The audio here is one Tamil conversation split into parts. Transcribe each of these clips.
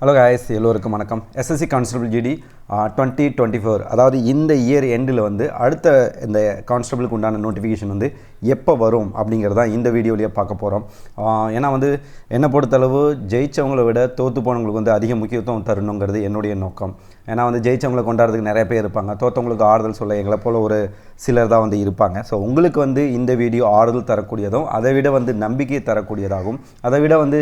ஹலோ guys எல்லோருக்கும் வணக்கம். SSC constable GD twenty twenty four அதாவது இந்த இயர் எண்டில் வந்து அடுத்த இந்த கான்ஸ்டபிளுக்கு உண்டான நோட்டிஃபிகேஷன் வந்து எப்போ வரும் அப்படிங்கிறத இந்த வீடியோலேயே பார்க்க போகிறோம் ஏன்னா வந்து என்னை பொறுத்தளவு ஜெயிச்சவங்களை விட தோற்று போனவங்களுக்கு வந்து அதிக முக்கியத்துவம் தரணுங்கிறது என்னுடைய நோக்கம். ஏன்னா வந்து ஜெயித்தவங்களை கொண்டாடுறதுக்கு நிறைய பேர் இருப்பாங்க. தோற்றவங்களுக்கு ஆறுதல் சொல்ல எங்களை போல் ஒரு சிலர் தான் வந்து இருப்பாங்க. ஸோ உங்களுக்கு வந்து இந்த வீடியோ ஆறுதல் தரக்கூடியதும் அதை விட வந்து நம்பிக்கை தரக்கூடியதாகும். அதை விட வந்து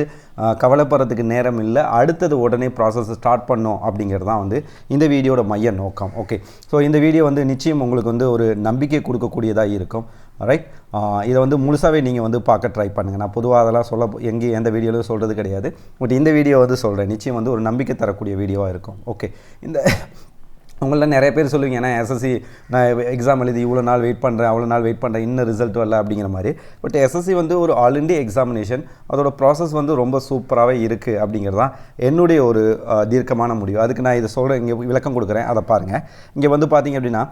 கவலைப்படுறதுக்கு நேரம் இல்லை. அடுத்தது உடனே ப்ராசஸ் ஸ்டார்ட் பண்ணோம் அப்படிங்கிறது தான் வந்து இந்த வீடியோட மைய நோக்கம். ஓகே ஸோ இந்த வீடியோ வந்து நிச்சயம் உங்களுக்கு வந்து ஒரு நம்பிக்கை கொடுக்கக்கூடியதாக இருக்கும். ரைட் இதை வந்து முழுசாகவே நீங்கள் வந்து பார்க்க ட்ரை பண்ணுங்கள் நான் பொதுவாக அதெல்லாம் சொல்ல எங்கேயும் எந்த வீடியோலையும் சொல்கிறது கிடையாது. பட் இந்த வீடியோ வந்து சொல்கிறேன் நிச்சயம் வந்து ஒரு நம்பிக்கை தரக்கூடிய வீடியோவாக இருக்கும். ஓகே இந்த உங்களில் நிறைய பேர் சொல்லுவீங்க ஏன்னா எஸ்எஸ்சி நான் எக்ஸாம் எழுதி இவ்வளோ நாள் வெயிட் பண்ணுறேன் அவ்வளோ நாள் வெயிட் பண்ணுறேன் இன்னும் ரிசல்ட் வரல அப்படிங்கிற மாதிரி. பட் எஸ்எஸ்சி வந்து ஒரு ஆல் இண்டியா எக்ஸாமினேஷன் அதோட ப்ராசஸ் வந்து ரொம்ப சூப்பராகவே இருக்குது அப்படிங்கிறது தான் என்னுடைய ஒரு தீர்க்கமான முடிவு. அதுக்கு நான் இதை சொல்கிறேன் இங்கே விளக்கம் கொடுக்குறேன் அதை பாருங்கள் இங்கே வந்து பார்த்தீங்க அப்படின்னா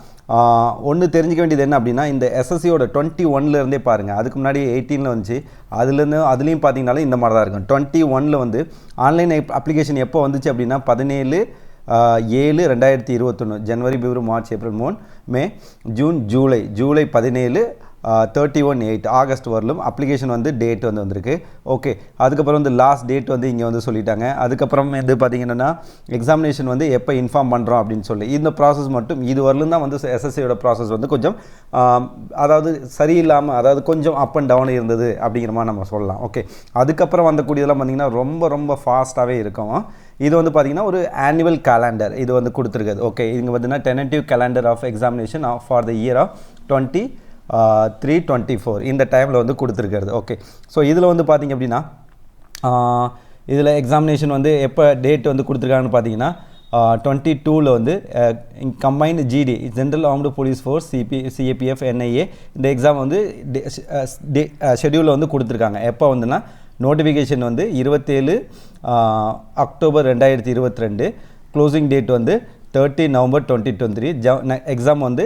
ஒன்று தெரிஞ்சுக்க வேண்டியது என்ன அப்படின்னா இந்த எஸ்எஸ்சியோட டுவெண்ட்டி ஒன்லேருந்தே பாருங்கள் அதுக்கு முன்னாடி எயிட்டீனில் வந்துச்சு அதுலேருந்து அதுலேயும் பார்த்தீங்கனாலும் இந்த மாதிரி தான் இருக்கும். டுவெண்ட்டி ஒனில் வந்து ஆன்லைன் அப்ளிகேஷன் எப்போ வந்துச்சு அப்படின்னா பதினேழு ஏழு ரெண்டாயிரத்தி இருபத்தொன்று ஜனவரி பிப்ரவரி மார்ச் ஏப்ரல் மூணு மே ஜூன் ஜூலை ஜூலை பதினேழு தேர்ட்டி ஒன் எயிட் ஆகஸ்ட் வரலும் அப்ளிகேஷன் வந்து டேட் வந்து வந்திருக்கு. ஓகே அதுக்கப்புறம் வந்து லாஸ்ட் டேட் வந்து இங்கே வந்து சொல்லிட்டாங்க. அதுக்கப்புறம் வந்து பார்த்தீங்கன்னா எக்ஸாமினேஷன் வந்து எப்போ இன்ஃபார்ம் பண்ணுறோம் அப்படின்னு சொல்லி. இந்த ப்ராசஸ் மட்டும் இது வரலும் தான் வந்து எஸ்எஸ்சியோட ப்ராசஸ் வந்து கொஞ்சம் அதாவது சரியில்லாமல் அதாவது கொஞ்சம் அப் அண்ட் டவுன் இருந்தது அப்படிங்கிற மாதிரி நம்ம சொல்லலாம். ஓகே அதுக்கப்புறம் வந்தக்கூடியதெல்லாம் பார்த்தீங்கன்னா ரொம்ப ரொம்ப ஃபாஸ்ட்டாகவே இருக்கும். இது வந்து பார்த்தீங்கன்னா ஒரு ஆனுவல் கேலண்டர் இது வந்து கொடுத்துருக்குது. ஓகே இங்கே பார்த்தீங்கன்னா tentative calendar of examination of for the year of twenty three twenty four இந்த டைமில் வந்து கொடுத்துருக்கிறது. ஓகே ஸோ இதில் வந்து பார்த்தீங்க அப்படின்னா uh, இதில் எக்ஸாமினேஷன் வந்து எப்போ டேட் வந்து கொடுத்துருக்காங்கன்னு பார்த்தீங்கன்னா டுவெண்ட்டி uh, டூவில் வந்து combined GD general armed police force CP CAPF NIA இந்த எக்ஸாம் வந்து uh, ஷெடியூலில் வந்து கொடுத்துருக்காங்க. எப்போ வந்துன்னா நோட்டிஃபிகேஷன் வந்து இருபத்தேழு அக்டோபர் ரெண்டாயிரத்தி இருபத்தி ரெண்டு. க்ளோசிங் டேட் வந்து thirty November twenty twenty three ஜ எக்ஸாம் வந்து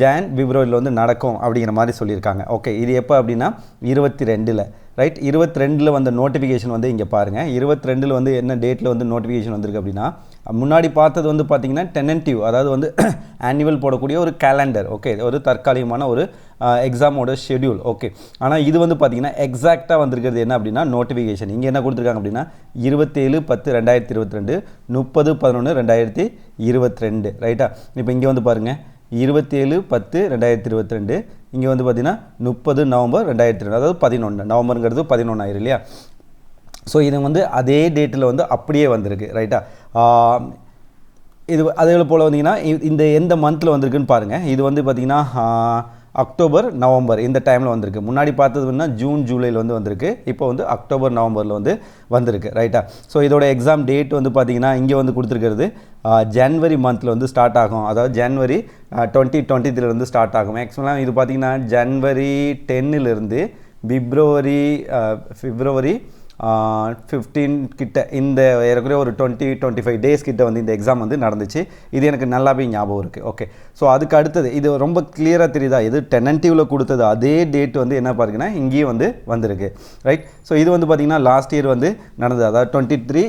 ஜான் பிப்ரவரியில் வந்து நடக்கும் அப்படிங்கிற மாதிரி சொல்லியிருக்காங்க. ஓகே இது எப்போ அப்படின்னா இருபத்தி ரெண்டில். ரைட் இருபத்தி ரெண்டில் வந்த நோட்டிஃபிகேஷன் வந்து இங்கே பாருங்கள் இருபத்தி ரெண்டில் வந்து என்ன டேட்டில் வந்து நோட்டிஃபிகேஷன் வந்திருக்கு அப்படின்னா முன்னாடி பார்த்தது வந்து பார்த்தீங்கன்னா டெனன்டிவ் அதாவது வந்து ஆனுவல் போடக்கூடிய ஒரு கேலண்டர் ஓகே ஒரு தற்காலிகமான ஒரு எக்ஸாமோட ஷெடியூல் ஓகே ஆனால் இது வந்து பார்த்தீங்கன்னா எக்ஸாக்டாக வந்திருக்கிறது என்ன அப்படின்னா நோட்டிஃபிகேஷன் இங்கே என்ன கொடுத்துருக்காங்க அப்படின்னா இருபத்தேழு பத்து ரெண்டாயிரத்தி இருபத்தி ரெண்டு முப்பது பதினொன்று ரெண்டாயிரத்தி இருபத்தி ரெண்டு ரைட்டா இப்போ இங்கே வந்து பாருங்கள் இருபத்தேழு பத்து ரெண்டாயிரத்தி இருபத்தி ரெண்டு இங்கே வந்து பார்த்தீங்கன்னா முப்பது நவம்பர் ரெண்டாயிரத்தி ரெண்டு அதாவது பதினொன்று நவம்பருங்கிறது பதினொன்றாயிரம் இல்லையா? ஸோ இது வந்து அதே டேட்டில் வந்து அப்படியே வந்திருக்கு ரைட்டா இது அதே போல் வந்தீங்கன்னா இந்த எந்த மந்தில் வந்திருக்குன்னு பாருங்கள் இது வந்து பார்த்திங்கன்னா அக்டோபர் நவம்பர் இந்த டைமில் வந்திருக்கு. முன்னாடி பார்த்தது வந்து ஜூன் ஜூலையில் வந்து வந்திருக்கு. இப்போ வந்து அக்டோபர் நவம்பரில் வந்து வந்திருக்கு ரைட்டா ஸோ இதோட எக்ஸாம் டேட் வந்து பார்த்திங்கன்னா இங்கே வந்து கொடுத்துருக்கிறது ஜனவரி மந்தில் வந்து ஸ்டார்ட் ஆகும். அதாவது ஜனவரி டுவெண்ட்டி டுவெண்ட்டி வந்து ஸ்டார்ட் ஆகும். மேக்ஸிமம் இது பார்த்திங்கன்னா ஜனவரி டென்னிலிருந்து பிப்ரவரி ஃபிப்ரவரி ஃபிஃப்டீன் கிட்ட இந்த ஏறக்குறைய ஒரு டுவெண்ட்டி டுவெண்ட்டி ஃபைவ் டேஸ் கிட்ட வந்து இந்த எக்ஸாம் வந்து நடந்துச்சு. இது எனக்கு நல்லாவே ஞாபகம் இருக்குது ஓகே ஸோ அதுக்கு அடுத்தது இது ரொம்ப கிளியராக தெரியுதா? இது டெனன்டிவில் கொடுத்தது அதே டேட் வந்து என்ன பாருங்கன்னா இங்கேயும் வந்து வந்திருக்கு. ரைட் ஸோ இது வந்து பார்த்திங்கன்னா லாஸ்ட் இயர் வந்து நடந்தது. அதாவது twenty three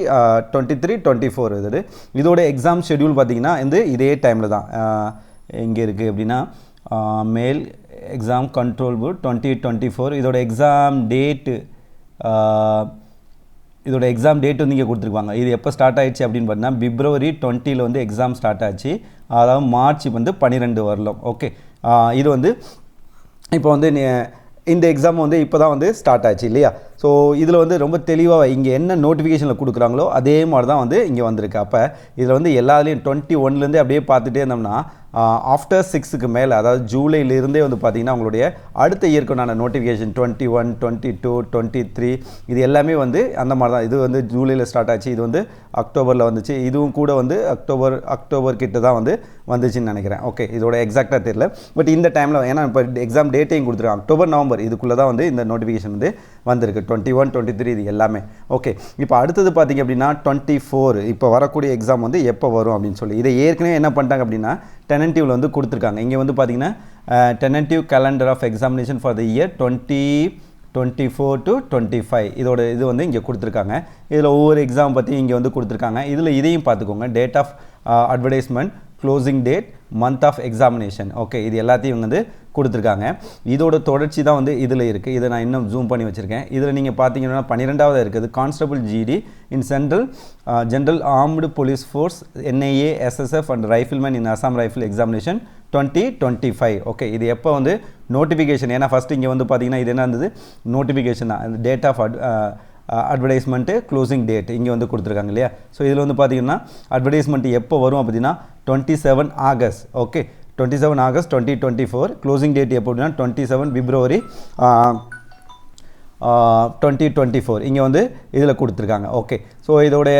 twenty three twenty four இது. இதோட எக்ஸாம் ஷெட்யூல் பார்த்திங்கன்னா வந்து இதே டைமில் தான். எங்கே இருக்குது அப்படின்னா மேல் exam control board twenty twenty four இதோட எக்ஸாம் டேட்டு இதோட எக்ஸாம் டேட் வந்து இங்கே கொடுத்துருப்பாங்க இது எப்போ ஸ்டார்ட் ஆயிடுச்சு அப்படின்னு பார்த்தீங்கன்னா பிப்ரவரி டுவெண்ட்டியில் வந்து எக்ஸாம் ஸ்டார்ட் ஆச்சு. அதாவது மார்ச் வந்து பன்னிரெண்டு வரலாம். ஓகே இது வந்து இப்போ வந்து நீ- இந்த எக்ஸாம் வந்து இப்போ தான் வந்து ஸ்டார்ட் ஆச்சு இல்லையா? ஸோ இதில் வந்து ரொம்ப தெளிவாக இங்கே என்ன நோட்டிஃபிகேஷனில் கொடுக்குறாங்களோ அதே மாதிரி தான் வந்து இங்கே வந்திருக்கு. அப்போ இதில் வந்து எல்லாத்துலேயும் டுவெண்ட்டி ஒன்லேருந்தே அப்படியே பார்த்துட்டே இருந்தோம்னா ஆஃப்டர் சிக்ஸுக்கு மேலே அதாவது ஜூலையிலிருந்தே வந்து பார்த்திங்கன்னா உங்களுடைய அடுத்த இயற்கையான notification twenty one twenty two twenty three இது எல்லாமே வந்து அந்த மாதிரி தான் இது வந்து ஜூலையில் ஸ்டார்ட் ஆச்சு இது வந்து அக்டோபரில் வந்துச்சு. இதுவும் கூட வந்து அக்டோபர் அக்டோபர் கிட்ட தான் வந்து வந்துச்சுன்னு நினைக்கிறேன். ஓகே இதோட எக்ஸாக்டாக தெரியல. பட் இந்த டைமில் ஏன்னா இப்போ எக்ஸாம் டேட்டையும் கொடுத்துருக்காங்க. அக்டோபர் நவம்பர் இதுக்குள்ளே தான் வந்து இந்த நோட்டிஃபிகேஷன் வந்து வந்திருக்கு. டுவெண்ட்டி ஒன் டுவெண்ட்டி த்ரீ இது எல்லாமே. ஓகே இப்போ அடுத்தது பார்த்தீங்க அப்படின்னா டுவெண்ட்டி ஃபோர் இப்போ வரக்கூடிய எக்ஸாம் வந்து எப்போ வரும் அப்படின்னு சொல்லி. இதை ஏற்கனவே என்ன பண்ணிட்டாங்க அப்படின்னா டெனன்டிவில் வந்து கொடுத்துருக்காங்க. இங்கே வந்து பார்த்தீங்கன்னா tentative calendar of examination for the year twenty twenty four to twenty five இதோட இது வந்து இங்கே கொடுத்துருக்காங்க. இதில் ஒவ்வொரு எக்ஸாம் பற்றி இங்கே வந்து கொடுத்துருக்காங்க. இதில் இதையும் பார்த்துக்கோங்க date of advertisement closing date month of examination okay இது எல்லாத்தையும் வந்து கொடுத்துருக்காங்க. இதோட தொடர்ச்சி தான் வந்து இதில் இருக்குது இதை நான் இன்னும் ஜூம் பண்ணி வச்சுருக்கேன். இதில் நீங்கள் பார்த்தீங்கன்னா பன்னிரெண்டாவது இருக்குது. Constable GD in central general armed police force NIA SSF and rifleman in Assam rifle examination twenty twenty five okay இது எப்போ வந்து நோட்டிஃபிகேஷன் ஏன்னா ஃபஸ்ட் இங்கே வந்து பார்த்தீங்கன்னா இது என்ன இருந்தது? நோட்டிஃபிகேஷன் தான். Date of ad advertisement closing date இங்கே வந்து கொடுத்துருக்காங்க இல்லையா? ஸோ இதில் வந்து பார்த்தீங்கன்னா அட்வர்டைஸ்மெண்ட் எப்போ வரும் அப்படின்னா twenty seven August okay twenty seven August twenty twenty four closing date எப்படின்னா twenty seven February twenty twenty four இங்கே வந்து இதில் கொடுத்துருக்காங்க. ஓகே ஸோ இதோடைய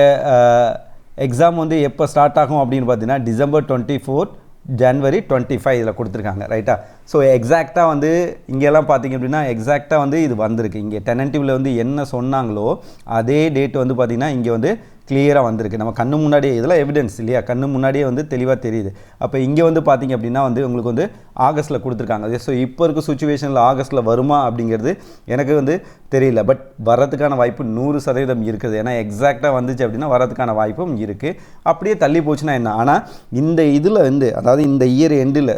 எக்ஸாம் வந்து எப்போ ஸ்டார்ட் ஆகும் அப்படின்னு பார்த்தீங்கன்னா December twenty four January twenty five இதில் கொடுத்துருக்காங்க. ரைட்டா ஸோ எக்ஸாக்டாக வந்து இங்கெல்லாம் பார்த்தீங்க அப்படின்னா எக்ஸாக்டாக வந்து இது வந்திருக்கு. இங்கே டெனன்டிவில் வந்து என்ன சொன்னாங்களோ அதே டேட் வந்து பார்த்திங்கன்னா இங்கே வந்து கிளியராக வந்திருக்கு. நம்ம கண்ணு முன்னாடியே இதெல்லாம் எவிடன்ஸ் இல்லையா? கண்ணு முன்னாடியே வந்து தெளிவாக தெரியுது. அப்போ இங்கே வந்து பார்த்தீங்க அப்படின்னா வந்து உங்களுக்கு வந்து ஆகஸ்ட்டில் கொடுத்துருக்காங்க. ஸோ இப்போ இருக்க சுச்சுவேஷனில் ஆகஸ்ட்டில் வருமா அப்படிங்கிறது எனக்கு வந்து தெரியல. பட் வரதுக்கான வாய்ப்பு நூறு சதவீதம் இருக்குது. ஏன்னா எக்ஸாக்டாக வந்துச்சு அப்படின்னா வரதுக்கான வாய்ப்பும் இருக்குது அப்படியே தள்ளி போச்சுன்னா என்ன? ஆனால் இந்த இதில் வந்து அதாவது இந்த இயர் எண்டில்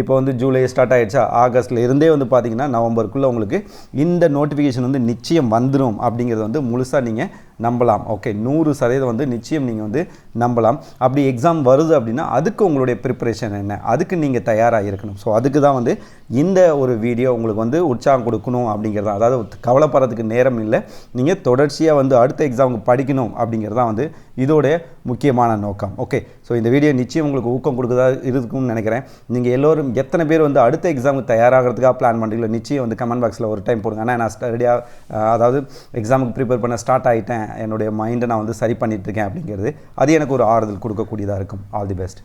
இப்போ வந்து ஜூலை ஸ்டார்ட் ஆகிடுச்சா ஆகஸ்ட்டில் இருந்தே வந்து பார்த்தீங்கன்னா நவம்பருக்குள்ளே உங்களுக்கு இந்த நோட்டிஃபிகேஷன் வந்து நிச்சயம் வந்துடும் அப்படிங்கிறது வந்து முழுசாக நீங்கள் நம்பலாம். ஓகே நூறு சதவீதம் வந்து நிச்சயம் நீங்கள் வந்து நம்பலாம். அப்படி எக்ஸாம் வருது அப்படின்னா அதுக்கு உங்களுடைய ப்ரிப்பரேஷன் என்ன? அதுக்கு நீங்கள் தயாராக இருக்கணும். ஸோ அதுக்கு தான் வந்து இந்த ஒரு வீடியோ உங்களுக்கு வந்து உற்சாகம் கொடுக்கணும் அப்படிங்கிறது அதாவது கவலைப்படுறதுக்கு நேரம் இல்லை. நீங்கள் தொடர்ச்சியாக வந்து அடுத்த எக்ஸாமுக்கு படிக்கணும் அப்படிங்கிறது தான் வந்து இதோடைய முக்கியமான நோக்கம். ஓகே ஸோ இந்த வீடியோ நிச்சயம் உங்களுக்கு ஊக்கம் கொடுக்குதா இருக்கும்னு நினைக்கிறேன். நீங்கள் எல்லோரும் எத்தனை பேர் வந்து அடுத்த எக்ஸாமுக்கு தயாராகிறதுக்காக பிளான் பண்ணுறீங்களோ நிச்சயம் வந்து கமெண்ட் பாக்ஸில் ஒரு டைம் போடுங்க. ஆனால் நான் ஸ்டடியாக அதாவது எக்ஸாமுக்கு ப்ரிப்பேர் பண்ண ஸ்டார்ட் ஆகிட்டேன் என்னுடைய மைண்டை நான் வந்து சரி பண்ணிகிட்ருக்கேன் அப்படிங்கிறது. அது எனக்கு ஒரு ஆறுதல் கொடுக்கக்கூடியதாக இருக்கும். All the best